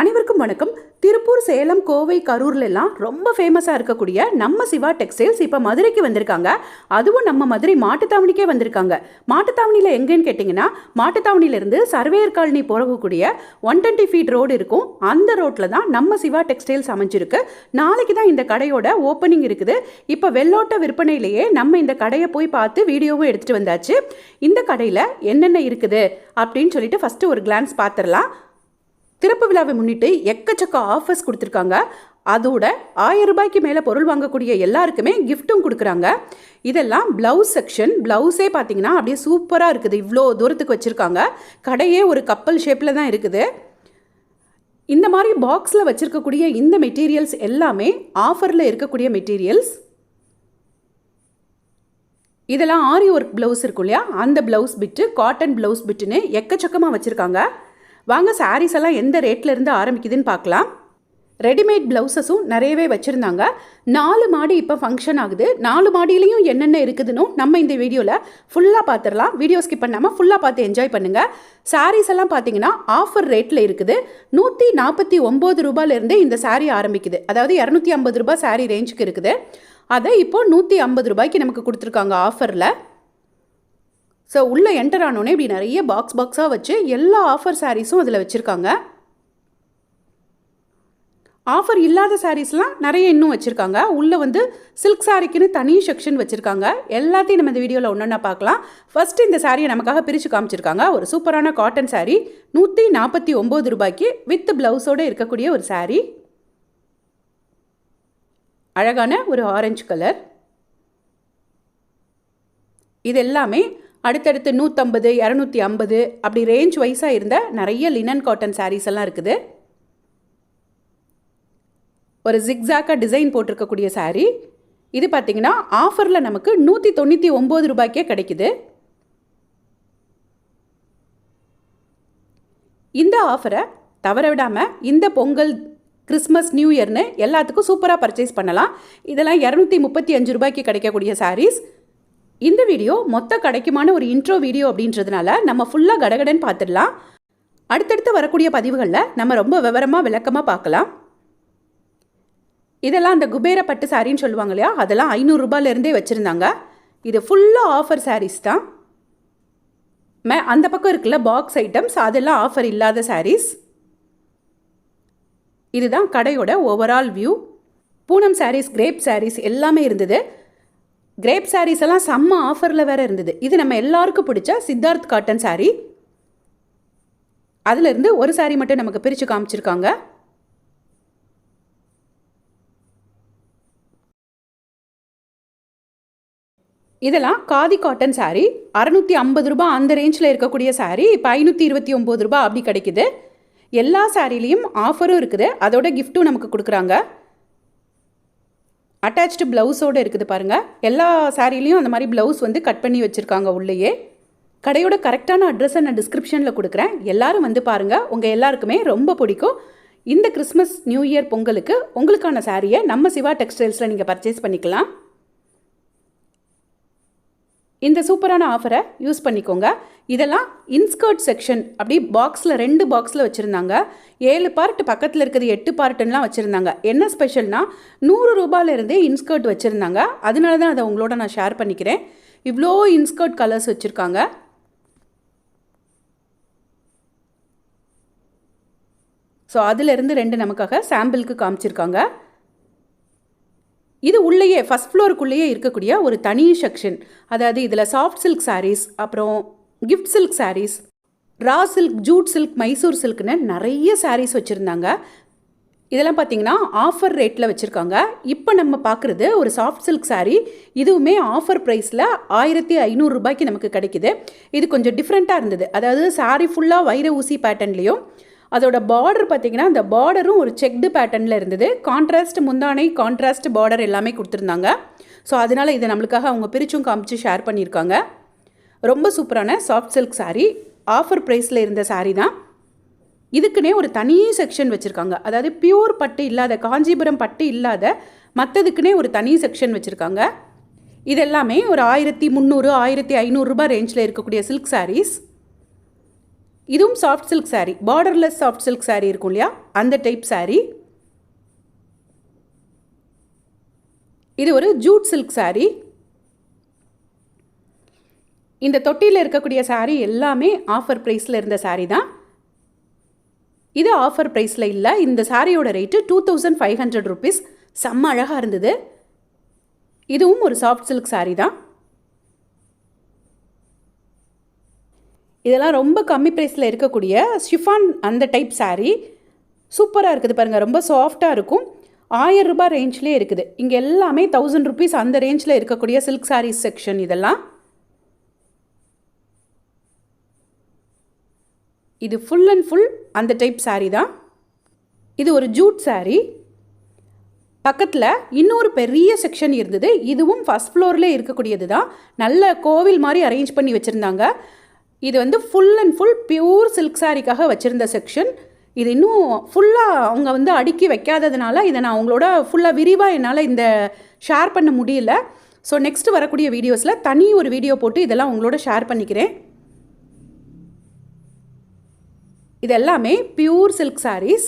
அனைவருக்கும் வணக்கம். திருப்பூர் சேலம் கோவை கரூர்ல எல்லாம் ரொம்ப ஃபேமஸாக இருக்கக்கூடிய நம்ம சிவா டெக்ஸ்டைல்ஸ் இப்போ மதுரைக்கு வந்திருக்காங்க. அதுவும் நம்ம மதுரை மாட்டுத்தாவணிக்கே வந்திருக்காங்க. மாட்டுத்தாவணியில் எங்கேன்னு கேட்டிங்கன்னா மாட்டுத்தாவணியிலேருந்து சர்வேயர் காலனி போகக்கூடிய ஒன் டுவெண்ட்டி ஃபீட் ரோடு இருக்கும். அந்த ரோட்டில் தான் நம்ம சிவா டெக்ஸ்டைல்ஸ் அமைஞ்சிருக்கு. நாளைக்கு தான் இந்த கடையோட ஓப்பனிங் இருக்குது. இப்போ வெள்ளோட்ட விற்பனையிலேயே நம்ம இந்த கடையை போய் பார்த்து வீடியோவும் எடுத்துகிட்டு வந்தாச்சு. இந்த கடையில் என்னென்ன இருக்குது அப்படின்னு சொல்லிட்டு ஃபஸ்ட்டு ஒரு கிளான்ஸ் பார்த்துடலாம். திறப்பு விழாவை முன்னிட்டு எக்கச்சக்க ஆஃபர்ஸ் கொடுத்துருக்காங்க. அதோட ஆயிரம் ரூபாய்க்கு மேலே பொருள் வாங்கக்கூடிய எல்லாருக்குமே கிஃப்ட்டும் கொடுக்குறாங்க. இதெல்லாம் ப்ளவுஸ் செக்ஷன் ப்ளவுஸே பார்த்தீங்கன்னா அப்படியே சூப்பராக இருக்குது. இவ்வளோ தூரத்துக்கு வச்சுருக்காங்க. கடையே ஒரு கப்பல் ஷேப்பில் தான் இருக்குது. இந்த மாதிரி பாக்ஸில் வச்சுருக்கக்கூடிய இந்த மெட்டீரியல்ஸ் எல்லாமே ஆஃபரில் இருக்கக்கூடிய மெட்டீரியல்ஸ் இதெல்லாம் ஆரி ஒர்க் ப்ளவுஸ் இருக்கும் இல்லையா? அந்த ப்ளவுஸ் பிட்டு காட்டன் ப்ளவுஸ் பிட்டுன்னு எக்கச்சக்கமாக வச்சுருக்காங்க. வாங்க சாரீஸ் எல்லாம் எந்த ரேட்ல இருந்து ஆரம்பிக்குதுன்னு பார்க்கலாம். ரெடிமேட் ப்ளவுசஸும் நிறையவே வச்சுருந்தாங்க. நாலு மாடி இப்போ ஃபங்க்ஷன் ஆகுது. நாலு மாடியிலையும் என்னென்ன இருக்குதுன்னு நம்ம இந்த வீடியோவில் ஃபுல்லாக பார்த்துடலாம் வீடியோ ஸ்கிப் பண்ணாமல் ஃபுல்லாக பார்த்து என்ஜாய் பண்ணுங்கள் சாரீஸ் எல்லாம் பார்த்தீங்கன்னா ஆஃபர் ரேட்டில் இருக்குது. நூற்றி நாற்பத்தி ஒம்பது ரூபாயிலேருந்தே இந்த சாரீ ஆரம்பிக்குது. அதாவது இரநூத்தி ஐம்பது ரூபாய் சாரீ ரேஞ்சுக்கு இருக்குது. அதை இப்போது நூற்றி ஐம்பது ரூபாய்க்கு நமக்கு கொடுத்துருக்காங்க ஆஃபரில் ஸோ உள்ளே என்டர் ஆனோடனே இப்படி நிறைய பாக்ஸ் பாக்ஸாக வச்சு எல்லா ஆஃபர் சாரீஸும் அதில் வச்சுருக்காங்க. ஆஃபர் இல்லாத சாரீஸ்லாம் நிறைய இன்னும் வச்சுருக்காங்க. உள்ளே வந்து சில்க் சாரிக்குன்னு தனி செக்ஷன் வச்சுருக்காங்க. எல்லாத்தையும் நம்ம இந்த வீடியோவில் ஒன்றா பார்க்கலாம். ஃபஸ்ட்டு இந்த சாரியை நமக்காக பிரித்து காமிச்சிருக்காங்க. ஒரு சூப்பரான காட்டன் சாரீ நூற்றி நாற்பத்தி ஒம்பது ரூபாய்க்கு வித் ப்ளவுஸோடு இருக்கக்கூடிய ஒரு சாரீ அழகான ஒரு ஆரஞ்சு கலர் இது எல்லாமே அடுத்தடுத்து நூற்றம்பது இரநூத்தி ஐம்பது அப்படி ரேஞ்ச் வைஸாக இருந்த நிறைய லினன் காட்டன் சாரீஸ் எல்லாம் இருக்குது. ஒரு ஜிக்ஸாக்காக டிசைன் போட்டிருக்கக்கூடிய சாரீ இது பார்த்தீங்கன்னா ஆஃபரில் நமக்கு நூற்றி தொண்ணூற்றி ஒம்பது ரூபாய்க்கே கிடைக்குது. இந்த ஆஃபரை தவற விடாமல் இந்த பொங்கல் கிறிஸ்மஸ் நியூ இயர்னு எல்லாத்துக்கும் சூப்பராக பர்ச்சேஸ் பண்ணலாம். இதெல்லாம் இரநூத்தி முப்பத்தி அஞ்சு ரூபாய்க்கு கிடைக்கக்கூடிய சாரீஸ் இந்த வீடியோ மொத்த கிடைக்குமான ஒரு இன்ட்ரோ வீடியோ அப்படின்றதுனால நம்ம ஃபுல்லாக கடகடன்னு பார்த்துடலாம். அடுத்தடுத்து வரக்கூடிய பதிவுகளில் நம்ம ரொம்ப விவரமாக விளக்கமாக பார்க்கலாம். இதெல்லாம் அந்த குபேர பட்டு சாரின்னு சொல்லுவாங்க இல்லையா? அதெல்லாம் ஐநூறுரூபாலேருந்தே வச்சுருந்தாங்க. இது ஃபுல்லாக ஆஃபர் சாரீஸ் தான். மே அந்த பக்கம் இருக்குல்ல பாக்ஸ் ஐட்டம்ஸ் அதெல்லாம் ஆஃபர் இல்லாத சாரீஸ் இதுதான் கடையோட overall view Poonam saris crepe saris எல்லாமே இருந்தது. கிரேப் சாரீஸ் எல்லாம் செம்ம ஆஃபரில் வேற இருந்தது. இது நம்ம எல்லாருக்கும் பிடிச்ச சித்தார்த் காட்டன் சாரீ அதிலிருந்து ஒரு சாரீ மட்டும் நமக்கு பிரித்து காமிச்சிருக்காங்க. இதெல்லாம் காதி காட்டன் சாரீ அறநூற்றி ஐம்பது ரூபாய் அந்த ரேஞ்சில் இருக்கக்கூடிய சாரீ இப்போ ஐநூற்றி இருபத்தி ஒம்பது ரூபாய் அப்படி கிடைக்குது. எல்லா சாரீலையும் ஆஃபரும் இருக்குது. அதோட கிஃப்ட்டும் நமக்கு கொடுக்குறாங்க. அட்டாச்டு ப்ளவுஸோடு இருக்குது பாருங்கள் எல்லா சாரீலையும் அந்த மாதிரி ப்ளவுஸ் வந்து கட் பண்ணி வச்சுருக்காங்க உள்ளேயே. கடையோட கரெக்டான அட்ரஸை நான் டிஸ்கிரிப்ஷனில் கொடுக்குறேன். எல்லாரும் வந்து பாருங்கள் உங்கள் எல்லாருக்குமே ரொம்ப பிடிக்கும். இந்த கிறிஸ்மஸ் நியூ இயர் பொங்கலுக்கு உங்களுக்கான சாரியை நம்ம சிவா டெக்ஸ்டைல்ஸில் நீங்கள் பர்ச்சேஸ் பண்ணிக்கலாம். இந்த சூப்பரான ஆஃபரை யூஸ் பண்ணிக்கோங்க. இதெல்லாம் இன்ஸ்கர்ட் செக்ஷன் அப்படி பாக்ஸில் ரெண்டு பாக்ஸில் வச்சுருந்தாங்க. ஏழு பார்ட் பக்கத்தில் இருக்கிறது எட்டு பார்ட்டுலாம் வச்சுருந்தாங்க. என்ன ஸ்பெஷல்னா நூறு ரூபாயிலிருந்தே இன்ஸ்கர்ட் வச்சுருந்தாங்க. அதனால தான் அதை உங்களோட நான் ஷேர் பண்ணிக்கிறேன். இவ்வளோ இன்ஸ்கர்ட் கலர்ஸ் வச்சுருக்காங்க. ஸோ அதிலிருந்து ரெண்டு நமக்காக சாம்பிளுக்கு காமிச்சிருக்காங்க. இது உள்ளேயே ஃபஸ்ட் ஃப்ளோருக்குள்ளேயே இருக்கக்கூடிய ஒரு தனி செக்ஷன் அதாவது இதில் சாஃப்ட் சில்க் சாரீஸ் அப்புறம் gift silk saris raw silk jute silk Mysore சில்க்னு நிறைய சாரீஸ் வச்சுருந்தாங்க. இதெல்லாம் பார்த்தீங்கன்னா ஆஃபர் ரேட்டில் வச்சுருக்காங்க. இப்போ நம்ம பார்க்குறது ஒரு சாஃப்ட் சில்க் சாரீ இதுவுமே ஆஃபர் ப்ரைஸில் ஆயிரத்தி ஐநூறுரூபாய்க்கு நமக்கு கிடைக்குது. இது கொஞ்சம் டிஃப்ரெண்ட்டாக இருந்தது. அதாவது சாரீ ஃபுல்லாக வைர ஊசி பேட்டர்ன்லேயும் அதோட பார்டர் பார்த்தீங்கன்னா அந்த பார்டரும் ஒரு செக்டு பேட்டர்னில் இருந்தது. கான்ட்ராஸ்ட் முந்தானை கான்ட்ராஸ்ட் பார்டர் எல்லாமே கொடுத்துருந்தாங்க. ஸோ அதனால் இதை நம்மளுக்காக அவங்க பிரிச்சும் காமிச்சு ஷேர் பண்ணியிருக்காங்க. ரொம்ப சூப்பரான சாஃப்ட் சில்க் சாரீ ஆஃபர் ப்ரைஸில் இருந்த சாரீ தான். இதுக்குன்னே ஒரு தனி செக்ஷன் வச்சுருக்காங்க. அதாவது பியூர் பட்டு இல்லாத காஞ்சிபுரம் பட்டு இல்லாத மற்றதுக்குன்னே ஒரு தனி செக்ஷன் வச்சுருக்காங்க. இதெல்லாமே ஒரு ஆயிரத்தி முந்நூறு ஆயிரத்தி ஐநூறுரூபா ரேஞ்சில் இருக்கக்கூடிய சில்க் சாரீஸ் இதுவும் soft silk sari borderless soft silk sari இருக்கும் இல்லையா? அந்த டைப் சாரீ இது ஒரு ஜூட் சில்க் சாரீ இந்த தொட்டியில் இருக்கக்கூடிய சாரீ எல்லாமே ஆஃபர் ப்ரைஸில் இருந்த சாரீ தான். இது ஆஃபர் ப்ரைஸில் இல்லை. இந்த சாரியோட rate two thousand five hundred rupees செம்ம அழகாக இருந்தது. இதுவும் ஒரு சாஃப்ட் சில்க் சாரீ தான். இதெல்லாம் ரொம்ப கம்மி ப்ரைஸில் இருக்கக்கூடிய ஷிஃபான் அந்த டைப் சாரீ சூப்பராக இருக்குது பாருங்கள் ரொம்ப சாஃப்டாக இருக்கும். ஆயிரம் ரூபாய் ரேஞ்ச்லேயே இருக்குது. இங்கே எல்லாமே தௌசண்ட் ருபீஸ் அந்த ரேஞ்சில் இருக்கக்கூடிய சில்க் சாரீஸ் செக்ஷன் இதெல்லாம். இது ஃபுல் அண்ட் ஃபுல் அந்த டைப் சாரீ தான். இது ஒரு ஜூட் சாரீ பக்கத்தில் இன்னொரு பெரிய செக்ஷன் இருந்தது. இதுவும் ஃபஸ்ட் ஃப்ளோரில் இருக்கக்கூடியது தான். நல்ல கோவில் மாதிரி அரேஞ்ச் பண்ணி வச்சுருந்தாங்க. இது வந்து full and full pure silk சாரிக்காக வச்சுருந்த செக்ஷன் இது இன்னும் ஃபுல்லாக அவங்க வந்து அடுக்கி வைக்காததுனால இதை நான் அவங்களோட ஃபுல்லாக விரிவாக என்னால் இந்த ஷேர் பண்ண முடியல. ஸோ நெக்ஸ்ட் வரக்கூடிய வீடியோஸில் தனி ஒரு வீடியோ போட்டு இதெல்லாம் உங்களோட ஷேர் பண்ணிக்கிறேன். இது எல்லாமே பியூர் சில்க் சாரீஸ்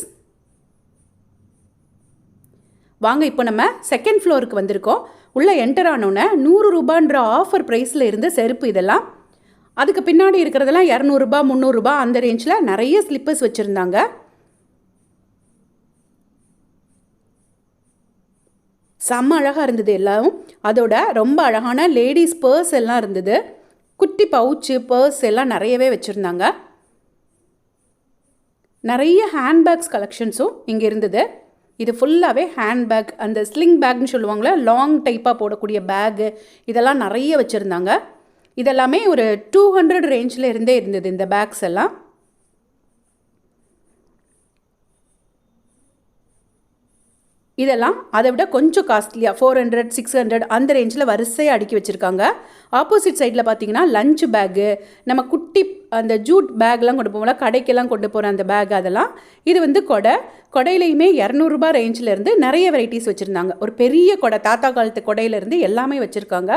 வாங்க இப்போ நம்ம செகண்ட் ஃப்ளோருக்கு வந்திருக்கோம். உள்ளே என்டர் ஆனோன்னே நூறு ரூபான்ற ஆஃபர் ப்ரைஸில் இருந்த செருப்பு இதெல்லாம். அதுக்கு பின்னாடி இருக்கிறதெல்லாம் இரநூறுபா முந்நூறுரூபா அந்த ரேஞ்சில் நிறைய ஸ்லிப்பர்ஸ் வச்சுருந்தாங்க. செம்ம அழகாக இருந்தது எல்லாம் அதோட ரொம்ப அழகான லேடிஸ் பர்ஸ் எல்லாம் இருந்தது. குட்டி பவுச்சு பர்ஸ் எல்லாம் நிறையவே வச்சுருந்தாங்க. நிறைய ஹேண்ட்பேக்ஸ் கலெக்ஷன்ஸும் இங்கே இருந்தது. இது ஃபுல்லாகவே ஹேண்ட்பேக் அந்த ஸ்லிங் பேக்னு சொல்லுவாங்களே லாங் டைப்பாக போடக்கூடிய பேகு இதெல்லாம் நிறைய வச்சுருந்தாங்க. இதெல்லாமே ஒரு டூ ஹண்ட்ரட் ரேஞ்சில் இருந்தே இருந்தது இந்த பேக்ஸ் எல்லாம். இதெல்லாம் அதை விட கொஞ்சம் காஸ்ட்லியாக ஃபோர் ஹண்ட்ரட் சிக்ஸ் ஹண்ட்ரட் அந்த ரேஞ்சில் வரிசையாக அடுக்கி வச்சுருக்காங்க. ஆப்போசிட் சைடில் பார்த்தீங்கன்னா லஞ்ச் பேக்கு நம்ம குட்டி அந்த ஜூட் பேக்லாம் கொண்டு போவோம்ல கடைக்கெல்லாம் கொண்டு போகிற அந்த பேக் அதெல்லாம். இது வந்து கொடை. கொடையிலையுமே இரநூறுபா ரேஞ்சிலேருந்து நிறைய வெரைட்டிஸ் வச்சுருந்தாங்க. ஒரு பெரிய கொடை தாத்தா காலத்து கொடையிலேருந்து எல்லாமே வச்சுருக்காங்க.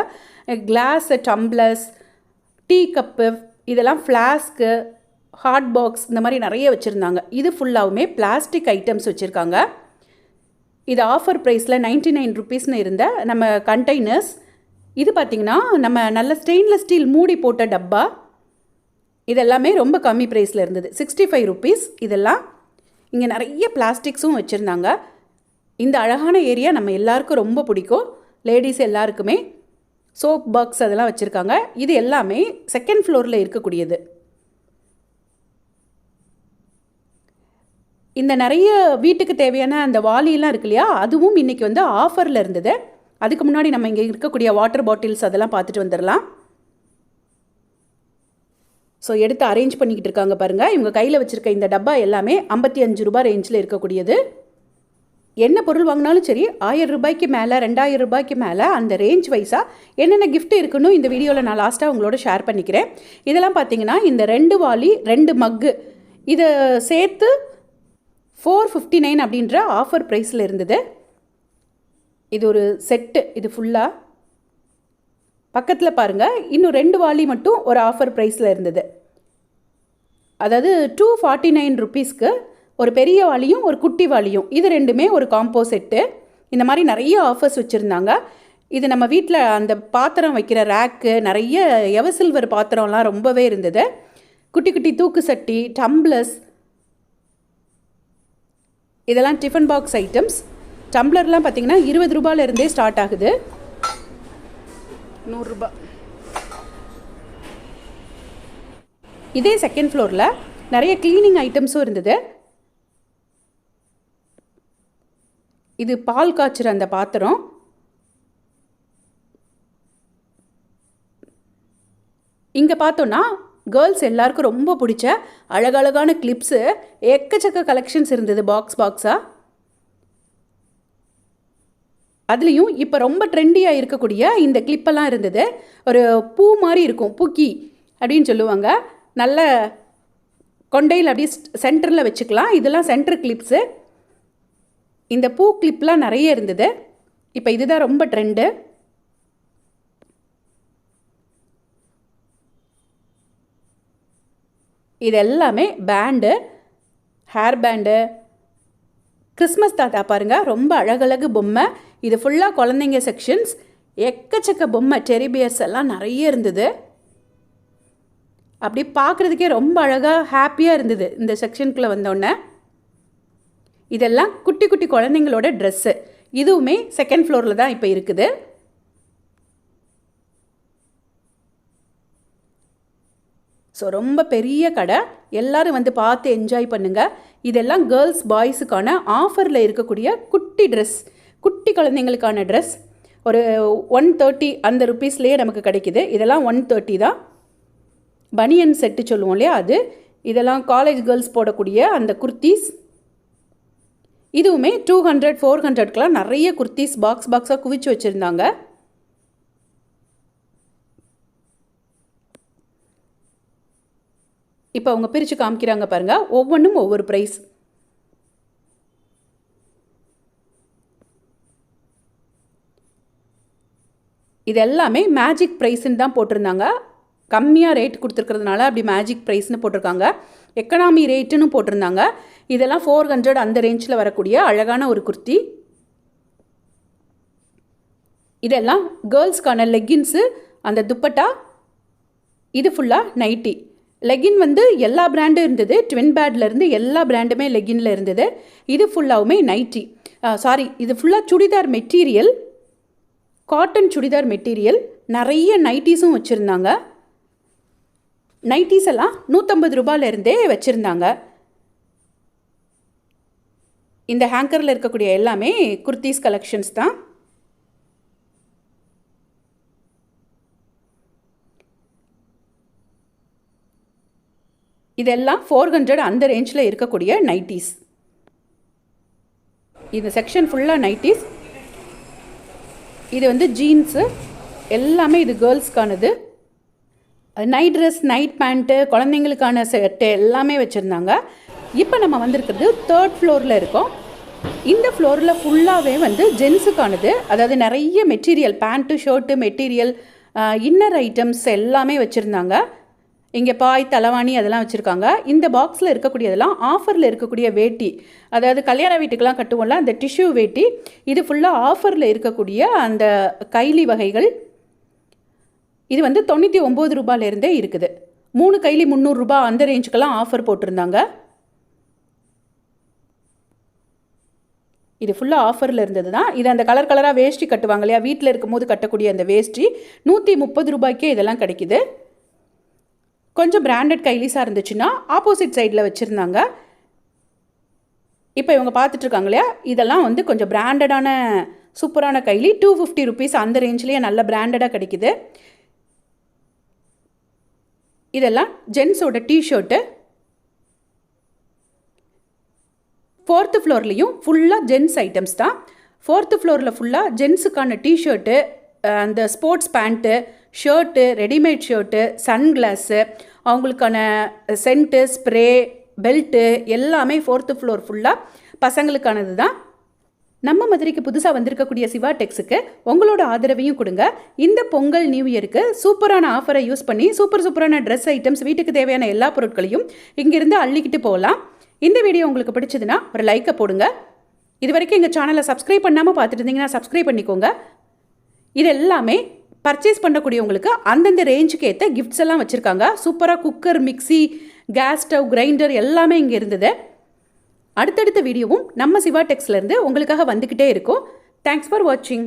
கிளாஸ் டம்ளர்ஸ் டீ கப்பு இதெல்லாம் ஃப்ளாஸ்க்கு ஹாட் பாக்ஸ் இந்த மாதிரி நிறைய வச்சுருந்தாங்க. இது ஃபுல்லாகவுமே பிளாஸ்டிக் ஐட்டம்ஸ் வச்சுருக்காங்க. இது ஆஃபர் ப்ரைஸில் நைன்டி நைன் ருபீஸ்னு இருந்த நம்ம கண்டெய்னர்ஸ் இது பார்த்திங்கன்னா நம்ம நல்ல ஸ்டெயின்லெஸ் ஸ்டீல் மூடி போட்ட டப்பா. இதெல்லாமே ரொம்ப கம்மி ப்ரைஸில் இருந்தது. சிக்ஸ்டி ஃபைவ் ருபீஸ் இதெல்லாம். இங்கே நிறைய பிளாஸ்டிக்ஸும் வச்சுருந்தாங்க. இந்த அழகான ஏரியா நம்ம எல்லாருக்கும் ரொம்ப பிடிக்கும். லேடிஸ் எல்லாருக்குமே. சோப் பாக்ஸ் அதெல்லாம் வச்சுருக்காங்க. இது எல்லாமே செகண்ட் ஃப்ளோரில் இருக்கக்கூடியது. இந்த நிறைய வீட்டுக்கு தேவையான அந்த வாலியெல்லாம் இருக்கு இல்லையா அதுவும் இன்றைக்கி வந்து ஆஃபரில் இருந்தது. அதுக்கு முன்னாடி நம்ம இங்கே இருக்கக்கூடிய வாட்டர் பாட்டில்ஸ் அதெல்லாம் பார்த்துட்டு வந்துடலாம் ஸோ எடுத்து அரேஞ்ச் பண்ணிக்கிட்டு இருக்காங்க பாருங்கள் இவங்க கையில் வச்சுருக்க இந்த டப்பா எல்லாமே ஐம்பத்தி அஞ்சு ரூபாய் ரேஞ்சில் இருக்கக்கூடியது. என்ன பொருள் வாங்கினாலும் சரி ஆயிரம் ரூபாய்க்கு மேலே ரெண்டாயிரம் ரூபாய்க்கு மேலே அந்த ரேஞ்ச் வைஸாக என்னென்ன கிஃப்ட் இருக்குன்னு இந்த வீடியோவில் நான் லாஸ்ட்டாக உங்களோட ஷேர் பண்ணிக்கிறேன். இதெல்லாம் பார்த்தீங்கன்னா இந்த ரெண்டு வாலி ரெண்டு மக்கு இதை சேர்த்து ஃபோர் ஃபிஃப்டி நைன் அப்படின்ற ஆஃபர் ப்ரைஸில் இருந்தது. இது ஒரு செட்டு இது ஃபுல்லாக பக்கத்தில் பாருங்கள் இன்னும் ரெண்டு வாளி மட்டும் ஒரு ஆஃபர் ப்ரைஸில் இருந்தது. அதாவது டூ ஃபார்ட்டி நைன் ருப்பீஸ்க்கு ஒரு பெரிய வாளியும் ஒரு குட்டி வாளியும் இது ரெண்டுமே ஒரு காம்போ செட்டு இந்த மாதிரி நிறைய ஆஃபர்ஸ் வச்சுருந்தாங்க. இது நம்ம வீட்டில் அந்த பாத்திரம் வைக்கிற ரேக்கு நிறைய எவசில்வர் பாத்திரம்லாம் ரொம்பவே இருந்தது. குட்டி குட்டி தூக்கு சட்டி டம்ளர்ஸ் இதெல்லாம் டிஃபன் பாக்ஸ் ஐட்டம்ஸ் டம்ளர்லாம் பார்த்தீங்கன்னா இருபது ரூபாயிலிருந்தே ஸ்டார்ட் ஆகுது. நூறுரூபா இதே செகண்ட் ஃப்ளோரில் நிறைய க்ளீனிங் ஐட்டம்ஸும் இருந்தது. இது பால் காய்ச்சுற அந்த பாத்திரம். இங்கே பார்த்தோன்னா கேர்ள்ஸ் எல்லாருக்கும் ரொம்ப பிடிச்ச அழகழகான கிளிப்ஸு எக்கச்சக்க கலெக்ஷன்ஸ் இருந்தது பாக்ஸ் பாக்ஸாக அதுலேயும் இப்போ ரொம்ப ட்ரெண்டியாக இருக்கக்கூடிய இந்த கிளிப்பெல்லாம் இருந்தது. ஒரு பூ மாதிரி இருக்கும் பூக்கி அப்படின்னு சொல்லுவாங்க. நல்ல கொண்டையில் அப்படியே சென்டரில் வச்சுக்கலாம். இதெல்லாம் சென்டர் கிளிப்ஸு இந்த பூ கிளிப்லாம் நிறைய இருந்தது. இப்போ இதுதான் ரொம்ப ட்ரெண்டு இது எல்லாமே பேண்டு ஹேர் பேண்டு கிறிஸ்மஸ் தாத்தா பாருங்கள் ரொம்ப அழகழகு பொம்மை. இது ஃபுல்லாக குழந்தைங்க செக்ஷன்ஸ் எக்கச்சக்க பொம்மை டெரிபியர்ஸ் எல்லாம் நிறைய இருந்தது. அப்படி பார்க்குறதுக்கே ரொம்ப அழகாக ஹாப்பியாக இருந்தது இந்த செக்ஷனுக்குள்ளே வந்தோடனே. இதெல்லாம் குட்டி குட்டி குழந்தைங்களோட ட்ரெஸ்ஸு இதுவுமே செகண்ட் ஃப்ளோரில் தான் இப்போ இருக்குது. ஸோ ரொம்ப பெரிய கடை. எல்லாரும் வந்து பார்த்து என்ஜாய் பண்ணுங்கள் இதெல்லாம் கேர்ள்ஸ் பாய்ஸுக்கான ஆஃபரில் இருக்கக்கூடிய குட்டி ட்ரெஸ் குட்டி குழந்தைங்களுக்கான ட்ரெஸ் ஒரு ஒன் தேர்ட்டி அந்த ருப்பீஸ்லேயே நமக்கு கிடைக்குது. இதெல்லாம் ஒன் தேர்ட்டி தான். பனியன் செட்டு சொல்லுவோம் இல்லையா அது? இதெல்லாம் காலேஜ் கேர்ள்ஸ் போடக்கூடிய அந்த குர்த்தீஸ் இதுவுமே டூ ஹண்ட்ரட் ஃபோர் ஹண்ட்ரட்க்கெலாம் நிறைய குர்த்தீஸ் பாக்ஸ் பாக்ஸாக குவிச்சு வச்சுருந்தாங்க. இப்போ அவங்க பிரித்து காமிக்கிறாங்க பாருங்கள் ஒவ்வொன்றும் ஒவ்வொரு ப்ரைஸ் இது எல்லாமே மேஜிக் ப்ரைஸ்ன்னு தான் போட்டிருந்தாங்க. கம்மியாக ரேட் கொடுத்துருக்கிறதுனால அப்படி மேஜிக் ப்ரைஸ்னு போட்டிருக்காங்க. எக்கனாமி ரேட்டுன்னு போட்டிருந்தாங்க. இதெல்லாம் ஃபோர் ஹண்ட்ரட் அந்த ரேஞ்சில் வரக்கூடிய அழகான ஒரு குர்த்தி. இதெல்லாம் கேர்ள்ஸ்க்கான லெக்கின்ஸு அந்த துப்பட்டா இது ஃபுல்லாக நைட்டி லெகின் வந்து எல்லா பிராண்டும் இருந்தது. ட்வின் பேட்லேருந்து எல்லா பிராண்டுமே லெகினில் இருந்தது. இது ஃபுல்லாகவுமே நைட்டி சாரி இது ஃபுல்லாக churidar material cotton churidar material நிறைய நைட்டிஸும் வச்சுருந்தாங்க. நைட்டிஸ் எல்லாம் நூற்றம்பது ரூபாயிலேருந்தே வச்சுருந்தாங்க. இந்த ஹேங்கரில் இருக்கக்கூடிய எல்லாமே குர்த்திஸ் கலெக்ஷன்ஸ் தான். இதெல்லாம் ஃபோர் ஹண்ட்ரட் அந்த ரேஞ்சில் இருக்கக்கூடிய நைட்டிஸ் இந்த செக்ஷன் ஃபுல்லாக நைட்டிஸ் இது வந்து ஜீன்ஸு எல்லாமே இது கேர்ள்ஸ்க்கானது நைட் ட்ரெஸ் நைட் பேண்ட்டு குழந்தைங்களுக்கான செட்டு எல்லாமே வச்சுருந்தாங்க. இப்போ நம்ம வந்திருக்கிறது தேர்ட் ஃப்ளோரில் இருக்கோம். இந்த ஃப்ளோரில் ஃபுல்லாகவே வந்து ஜென்ஸுக்கானது அதாவது நிறைய material pant shirt material inner items எல்லாமே வச்சுருந்தாங்க. இங்கே பாய் தலைவாணி அதெல்லாம் வச்சுருக்காங்க. இந்த பாக்ஸில் இருக்கக்கூடியதெல்லாம் ஆஃபரில் இருக்கக்கூடிய வேட்டி அதாவது கல்யாண வீட்டுக்கெல்லாம் கட்டுவோம்ல அந்த டிஷ்யூ வேட்டி இது ஃபுல்லாக ஆஃபரில் இருக்கக்கூடிய அந்த கைலி வகைகள். இது வந்து தொண்ணூற்றி ஒம்பது ரூபாயிலேருந்தே இருக்குது. மூணு கைலி முந்நூறுரூபா அந்த ரேஞ்சுக்கெல்லாம் ஆஃபர் போட்டிருந்தாங்க. இது ஃபுல்லாக ஆஃபரில் இருந்தது தான் இது அந்த கலர் கலராக வேஷ்டி கட்டுவாங்க இல்லையா? வீட்டில் இருக்கும்போது கட்டக்கூடிய அந்த வேஷ்டி நூற்றி முப்பது ரூபாய்க்கே இதெல்லாம் கிடைக்கிது. கொஞ்சம் பிராண்டட் கைலீஸாக இருந்துச்சுன்னா ஆப்போசிட் சைடில் வச்சுருந்தாங்க. இப்போ இவங்க பார்த்துட்ருக்காங்க இல்லையா? இதெல்லாம் வந்து கொஞ்சம் பிராண்டடான சூப்பரான கைலி டூ ஃபிஃப்டி ருபீஸ் அந்த ரேஞ்ச்லேயே நல்ல பிராண்டடாக கிடைக்குது. இதெல்லாம் ஜென்ஸோட டிஷர்ட்டு ஃபோர்த்து ஃப்ளோர்லேயும் ஃபுல்லாக ஜென்ஸ் ஐட்டம்ஸ் தான். ஃபோர்த்து ஃப்ளோரில் ஃபுல்லாக ஜென்ஸுக்கான டிஷர்ட்டு அந்த sports pant shirt readymade shirt sunglass அவங்களுக்கான சென்ட்டு ஸ்ப்ரே பெல்ட்டு எல்லாமே ஃபோர்த்து ஃப்ளோர் ஃபுல்லாக பசங்களுக்கானது தான். நம்ம மதுரைக்கு புதுசாக வந்திருக்கக்கூடிய சிவா டெக்ஸுக்கு உங்களோட ஆதரவையும் கொடுங்க. இந்த பொங்கல் நியூ இயருக்கு சூப்பரான ஆஃபரை யூஸ் பண்ணி சூப்பர் சூப்பரான ட்ரெஸ் ஐட்டம்ஸ் வீட்டுக்கு தேவையான எல்லா பொருட்களையும் இங்கிருந்து அள்ளிக்கிட்டு போகலாம். இந்த வீடியோ உங்களுக்கு பிடிச்சதுன்னா ஒரு லைக்கை போடுங்க. இது வரைக்கும் எங்கள் சேனலை சப்ஸ்கிரைப் பண்ணாமல் பார்த்துட்டு இருந்தீங்கன்னா சப்ஸ்கிரைப் பண்ணிக்கோங்க. இது எல்லாமே பர்ச்சேஸ் பண்ணக்கூடியவங்களுக்கு அந்தந்த ரேஞ்சுக்கு ஏற்ற கிஃப்ட்ஸ் எல்லாம் வச்சுருக்காங்க. சூப்பராக cooker mixie gas stove grinder எல்லாமே இங்கே இருந்தது. அடுத்தடுத்த வீடியோவும் நம்ம சிவா டெக்ஸ்லேருந்து உங்களுக்காக வந்துக்கிட்டே இருக்கும். தேங்க்ஸ் ஃபார் வாட்சிங்